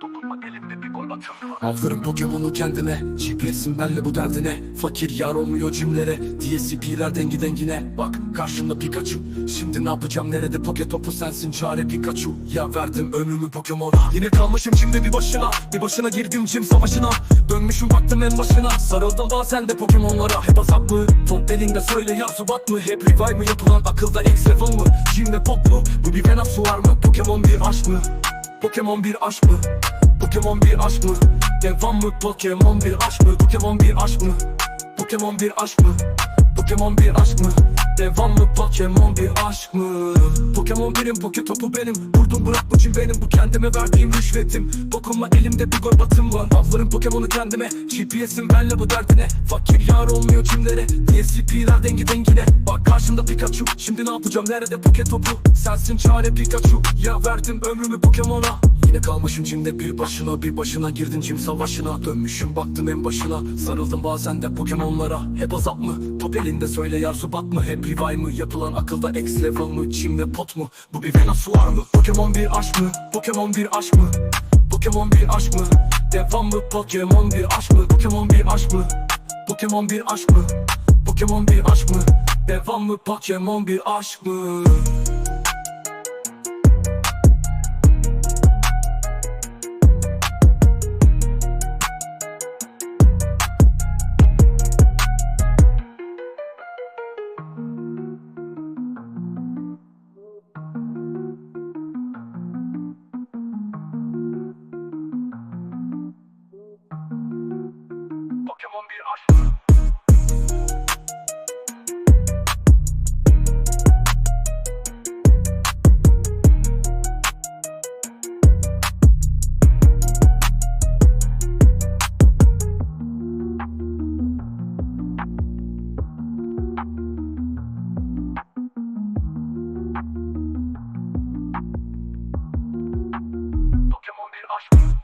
Dokunma atım var. Aferin Pokemon'u kendine GPS'im benle bu derdine Fakir yar olmuyor cimlere DSCP'ler dengi dengine Bak karşımda Pikachu Şimdi ne yapacağım nerede Poke topu sensin çare Pikachu Ya verdim ömrümü Pokemon'a Yine kalmışım şimdi bir başına Bir başına girdim cim savaşına Dönmüşüm baktım en başına Sarıldım bazen de Pokemon'lara Hep azap mı? Top elinde söyle ya subat mı? Hep revive mı yapılan akılda X-Level mı? Jim'de pop mu? Bu bir Venom su var mı? Pokemon bir aşk mı? Pokemon bir aşk mı? Pokemon bir aşk mı? Devam mı? Pokemon bir aşk mı? Pokemon bir aşk mı? Pokemon bir aşk mı? Pokemon bir aşk mı? Devam mı? Pokemon bir aşk mı? Pokemon benim, poke topu benim. Vurdum bırakmacım benim, bu kendime verdiğim rüşvetim. Dokunma elimde bir gol batım var. Avlarım Pokemon'u kendime. GPS'im benle bu derdine. Fakir yar olmuyor kimlere. DSCP'ler dengi dengine. Bak karşımda Pikachu. Şimdi ne yapacağım? Nerede poke topu? Sensin çare Pikachu. Ya verdim ömrümü Pokemon'a Yine kalmışım cimde bir başına Bir başına girdin cim savaşına Dönmüşüm baktım en başına Sarıldım bazen de Pokemon'lara Hep azap mı? Top elinde söyle yar subat mı? Hep revive mı? Yapılan akılda X level mı? Çimde pot mu? Bu bir Venus var mı? Pokemon bir aşk mı? Pokemon bir aşk mı? Pokemon bir aşk mı? Devam mı? Pokemon bir aşk mı? Pokemon bir aşk mı? Pokemon bir aşk mı? Pokemon bir aşk mı? Devam mı? Pokemon bir aşk mı? bir aşk. Pokemon bir aşk.